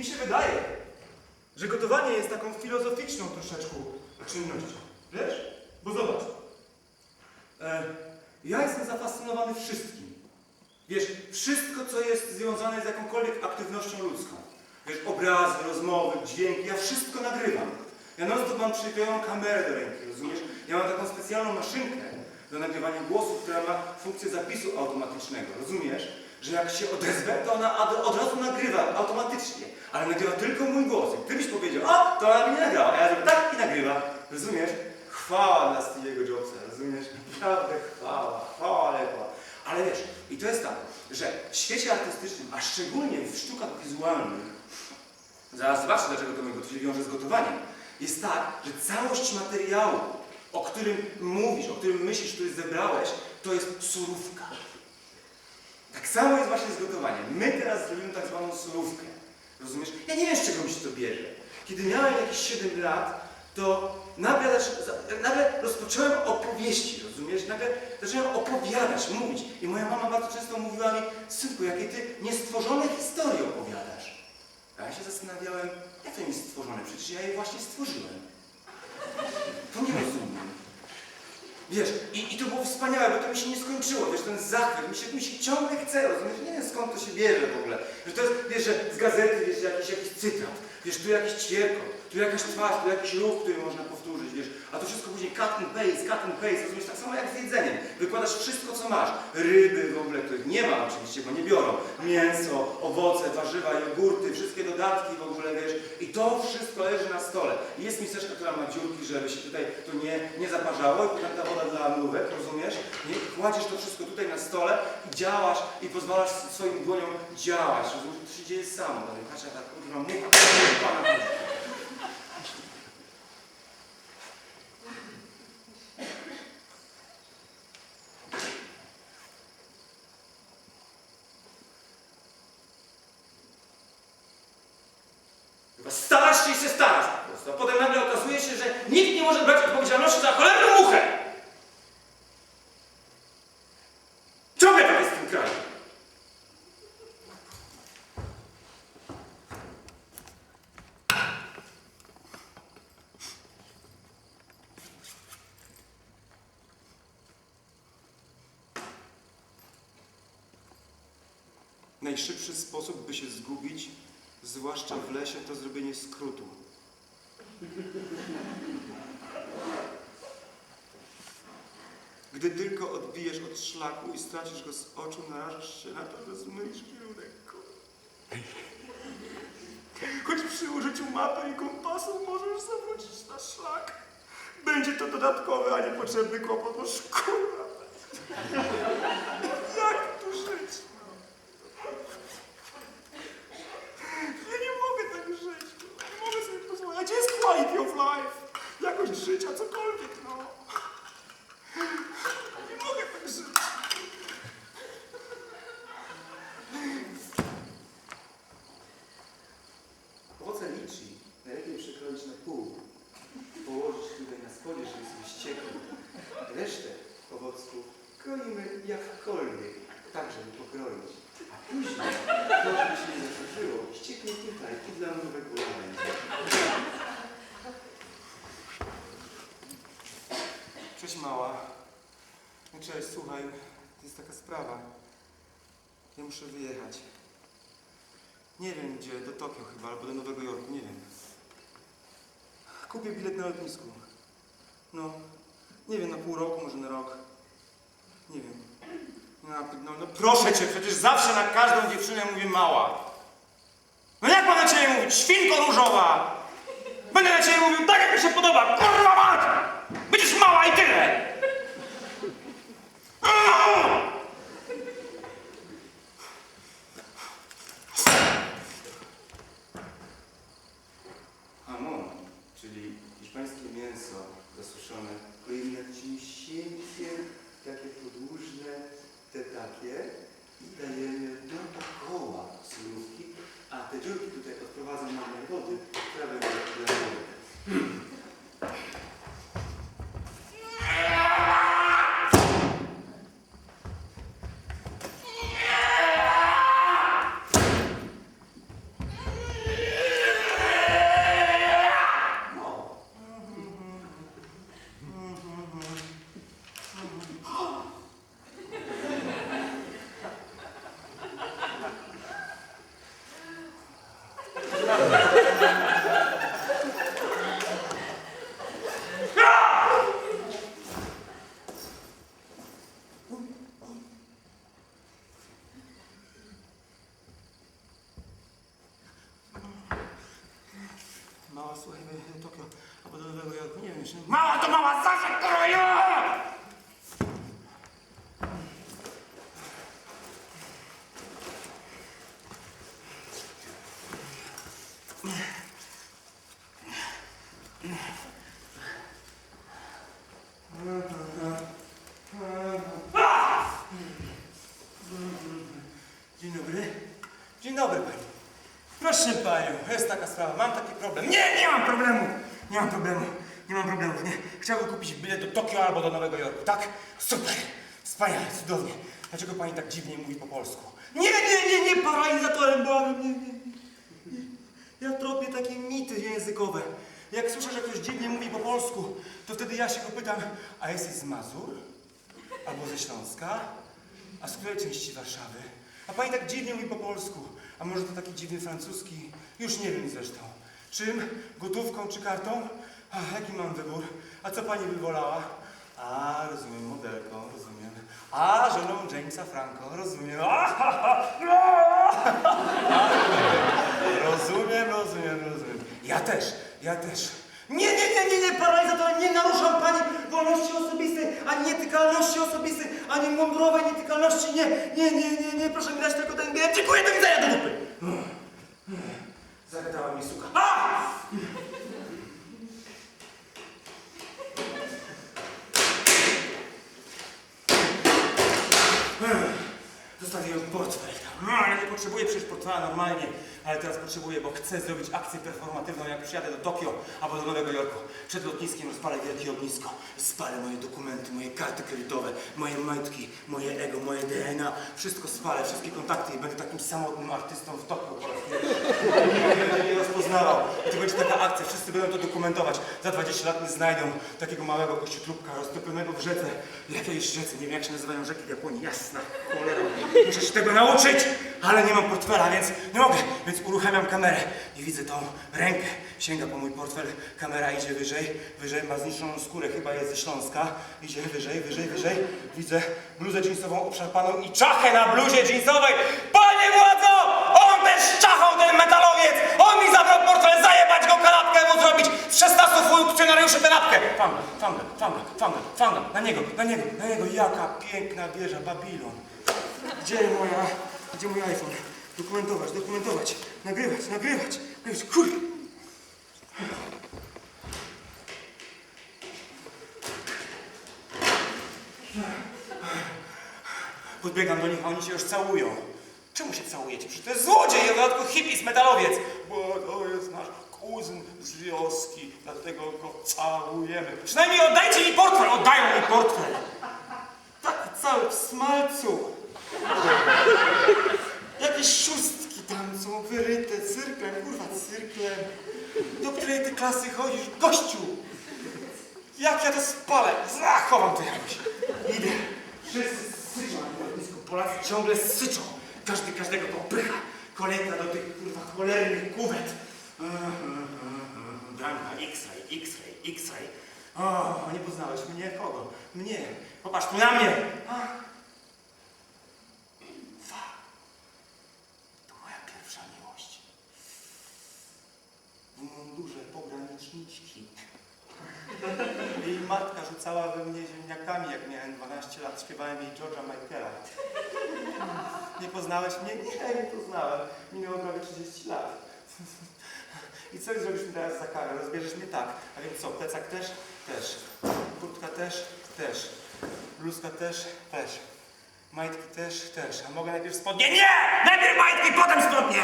Mi się wydaje, że gotowanie jest taką filozoficzną troszeczkę czynnością. Wiesz? Bo zobacz. E, ja jestem zafascynowany wszystkim. Wiesz, wszystko, co jest związane z jakąkolwiek aktywnością ludzką. Wiesz, obrazy, rozmowy, dźwięki, ja wszystko nagrywam. Ja non stop mam przyklejoną kamerę do ręki, rozumiesz? Ja mam taką specjalną maszynkę do nagrywania głosów, która ma funkcję zapisu automatycznego, rozumiesz? Że jak się odezwę, to ona od razu nagrywa automatycznie, ale nagrywa tylko mój głos. Jak ty byś powiedział, a, to ona mi nie nagrała, a ja zrobię tak i nagrywa, rozumiesz? Chwała dla Stevie'ego Jobsa, rozumiesz? Naprawdę chwała, chwała lepa. Ale wiesz, i to jest tak, że w świecie artystycznym, a szczególnie w sztukach wizualnych, zaraz zobaczcie, dlaczego to, to się wiąże z gotowaniem, jest tak, że całość materiału, o którym mówisz, o którym myślisz, który zebrałeś, to jest surówka. Tak samo jest właśnie z gotowaniem. My teraz zrobimy tak zwaną surówkę. Rozumiesz? Ja nie wiem, z czego mi się to bierze. Kiedy miałem jakieś 7 lat, to nagle, nagle rozpocząłem opowieści, rozumiesz? Nagle zacząłem opowiadać, mówić. I moja mama bardzo często mówiła mi, synku, jakie ty niestworzone historie opowiadasz. A ja się zastanawiałem, jak to jest stworzone? Przecież ja je właśnie stworzyłem. To nie rozumiem. Wiesz, i, i to było wspaniałe, bo to mi się nie skończyło, wiesz, ten zachwyt, mi się, mi się ciągle chce, rozumiesz, nie wiem skąd to się bierze w ogóle. Że to jest, wiesz, że z gazety, wiesz, jakiś, jakiś cytat, wiesz, tu jakiś ćwierkot, tu jakaś twarz, tu jakiś ruch, który można powtórzyć, wiesz, a to wszystko później cut and paste, cut and paste, rozumiesz, tak samo jak z jedzeniem. Wykładasz wszystko, co masz. Ryby w ogóle, których nie ma oczywiście, bo nie biorą. Mięso, owoce, warzywa, jogurty, wszystkie dodatki w ogóle, wiesz, i to wszystko leży na stole. I jest miseczka, która ma dziurki, żeby się tutaj to nie, nie zaparzało i potem ta woda dla mrówek, rozumiesz? Nie? Kładziesz to wszystko tutaj na stole i działasz i pozwalasz swoim dłoniom działać, rozumiesz? To się dzieje samo. Dalej, patrz, tak kurwa mucha, starasz się i się starasz po prostu, a potem nagle okazuje się, że nikt nie może brać odpowiedzialności za cholerną muchę! Ciągle tak jest w tym kraju! Najszybszy sposób, by się zgubić, zwłaszcza w lesie, to zrobienie skrótu. Gdy tylko odbijesz od szlaku i stracisz go z oczu, narażasz się na to, że zmylisz kierunek. Choć przy użyciu mapy i kompasu możesz zawrócić na szlak. Będzie to dodatkowy, a niepotrzebny kłopot, bo szkoda. Jak tu żyć? Ja nie mogę tak żyć. Nie mogę sobie pozwolić. A gdzie jest quality of life? Jakość życia, cokolwiek, no. Nie mogę tak żyć. Owoce liczy najlepiej przekroić na pół. Położyć tutaj na spodzie, żeby jest wściekły. Resztę owoców kroimy jakkolwiek, tak żeby pokroić. A później, to żeby się nie zasuszyło, ścieknie tutaj i dla mrówek ulałem. Cześć mała. No Cześć, słuchaj, jest taka sprawa. Ja muszę wyjechać. Nie wiem gdzie, do Tokio chyba, albo do Nowego Jorku, nie wiem. Kupię bilet na lotnisku. No, nie wiem, na pół roku, może na rok. Nie wiem. No, no, no proszę cię, przecież zawsze na każdą dziewczynę mówię mała. No jak mam na ciebie mówić? Świnko różowa! Będę na ciebie mówił tak, jak mi się podoba! Kurwa mać! Będziesz mała i tyle! Hamon, czyli hiszpańskie mięso zasuszone, kroimy cięsieńkie, takie podłużne, te takie i dajemy dookoła surówki, a te dziurki tutaj odprowadzą nam wody, która będzie dla mrówek. Słuchaj, Tokio, albo do Nowego Jorku, nie wiem jeszcze. Mała to mała, Zaszek kroju! Proszę panią, jest taka sprawa, mam taki problem. Nie, nie mam problemu! Nie mam problemu, nie mam problemu, nie. Chciałbym kupić bilet do Tokio albo do Nowego Jorku, tak? Super, wspaniale, cudownie. Dlaczego pani tak dziwnie mówi po polsku? Nie, nie, nie, nie, paralizatorem byłabym, nie, nie. Ja tropię takie mity językowe. Jak słyszę, że ktoś dziwnie mówi po polsku, to wtedy ja się go pytam, a jesteś z Mazur? Albo ze Śląska? A z której części Warszawy? A pani tak dziwnie mówi po polsku. A może to taki dziwny francuski? Już nie wiem zresztą. Czym? Gotówką czy kartą? A jaki mam wybór? A co pani by wolała? A, rozumiem, modelką, rozumiem. A, żoną Jamesa Franco, rozumiem. A, ha, ha, a, Rozumiem, rozumiem, rozumiem. Ja też, ja też. Nie, nie, nie, paralizatorem nie naruszam pani wolności osobistej, ani nietykalności osobistej, ani mundurowej nietykalności. Nie, nie, nie, nie, nie, proszę mi dać tylko ten bilet. Dziękuję, do widzenia, do dupy. Zagadała mi suka. A! Zostawiłem portfel tam. No, ale nie potrzebuję przecież portfela normalnie, ale teraz potrzebuję, bo chcę zrobić akcję performatywną, jak przyjadę do Tokio albo do Nowego Jorku. Przed lotniskiem rozpalę wielkie ognisko. Spalę moje dokumenty, moje karty kredytowe, moje majtki, moje ego, moje DNA. Wszystko spalę, wszystkie kontakty i będę takim samotnym artystą w Tokio po raz pierwszy. Nie rozpoznawał. I to będzie taka akcja, wszyscy będą to dokumentować. Za 20 lat mnie znajdą takiego małego kościotrupka roztopionego w rzece. Jakiejś rzece, nie wiem jak się nazywają rzeki w Japonii. Jasna cholera. Muszę się tego nauczyć, ale nie mam portfela, więc nie mogę. Więc uruchamiam kamerę i widzę tą rękę. Sięga po mój portfel, kamera idzie wyżej, wyżej, ma zniszczoną skórę, chyba jest ze Śląska. Idzie wyżej, wyżej, wyżej. Widzę bluzę jeansową obszarpaną i czachę na bluzie jeansowej. Panie władzo! On też czachał, ten metalowiec! On mi zabrał portfel, zajebać go kanapkę mu zrobić! Z 16 funkcjonariuszy kanapkę! Fanga, fanga, fanga, fanga, fanga, na niego, na niego, na niego. Jaka piękna wieża, Babilon. Gdzie moja, gdzie mój iPhone? Dokumentować, dokumentować, nagrywać, nagrywać, nagrywać, kur... Podbiegam do nich, a oni się już całują. Czemu się całujecie? Przecież to jest złodziej, w dodatku hipis, metalowiec. Bo to jest nasz kuzyn z wioski, dlatego go całujemy. Przynajmniej oddajcie mi portfel! Oddają mi portfel! Taki cały w smalcu. Jakieś szóstki tam są wyryte cyrklem, kurwa cyrklem. Do której ty klasy chodzisz? Gościu! Jak ja to spalę? Zachowam to jakoś. Idę. Wszyscy syczą na lotnisku. Polacy ciągle syczą. Każdy każdego popycha. Kolejka do tych kurwa cholernych kuwet. Bramka, X-ray, X-ray, X-ray. O, nie poznałeś mnie? Kogo? Mnie. Popatrz tu na mnie. A. Fuck. To moja pierwsza miłość. W mundurze pograniczniczki. Jej matka rzucała we mnie ziemniakami, jak miałem 12 lat. Śpiewałem jej George'a Michaela. Nie poznałeś mnie? Nie, nie poznałem. Minęło prawie 30 lat. I co zrobisz mi teraz za karę? Rozbierzesz mnie tak. A więc co, plecak też? Też. Kurtka też? Też. Bluzka też? Też. Majtki też? Też. A mogę najpierw spodnie? Nie! Najpierw majtki, potem spodnie!